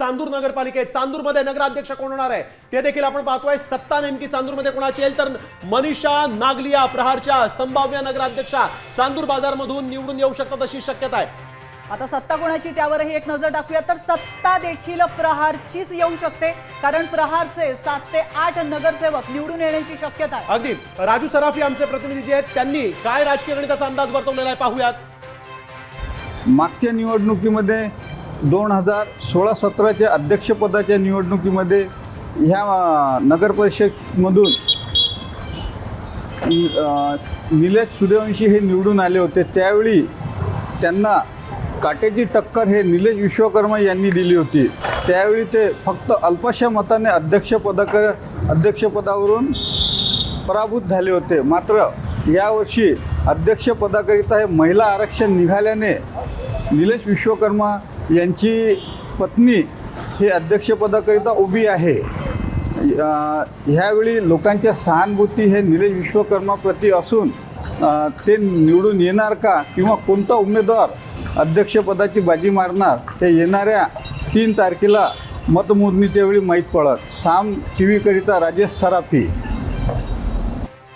चांदूर नगरपालिकेत. चांदूरमध्ये नगराध्यक्ष कोण होणार आहे? ते देखील आपण पाहतोय. सत्ता नेमकी चांदूरमध्ये कोणाची येईल? तर मनीषा नागलिया प्रहारच्या संभाव्य नगराध्यक्षा. चांदूर बाजारमधून निवडून येऊ शकतात अशी शक्यता आहे. आता सत्ता कोणाची? त्यावरही एक नजर टाकूया. तर सत्ता देखील प्रहारचीच येऊ शकते. कारण प्रहारचे सात ते आठ नगरसेवक निवडून येण्याची शक्यता आहे. अगदी. राजू सराफी आमचे प्रतिनिधी जे आहेत त्यांनी काय राजकीय गणिताचा अंदाज वर्तवलेला आहे? पाहूयात. मागच्या निवडणुकीमध्ये दोन हजार सोळा सतराच्या अध्यक्षपदाच्या निवडणुकीमध्ये ह्या नगरपरिषदमधून निलेश सूर्यवंशी हे निवडून आले होते. त्यावेळी त्यांना काटेची टक्कर हे निलेश विश्वकर्मा यांनी दिली होती. त्यावेळी ते फक्त अल्पशा मताने अध्यक्षपदाक अध्यक्षपदावरून पराभूत झाले होते. मात्र यावर्षी अध्यक्षपदाकरिता हे महिला आरक्षण निघाल्याने निलेश विश्वकर्मा यांची पत्नी हे अध्यक्षपदाकरिता उभी आहे. ह्यावेळी लोकांच्या सहानुभूती हे निलेश विश्वकर्माप्रती असून ते निवडून येणार का किंवा कोणता उमेदवार अध्यक्षपदाची बाजी मारणार हे येणाऱ्या तीन तारखेला मतमोजणीच्या वेळी माहीत पडत. साम टी व्हीकरिता राजेश सराफी.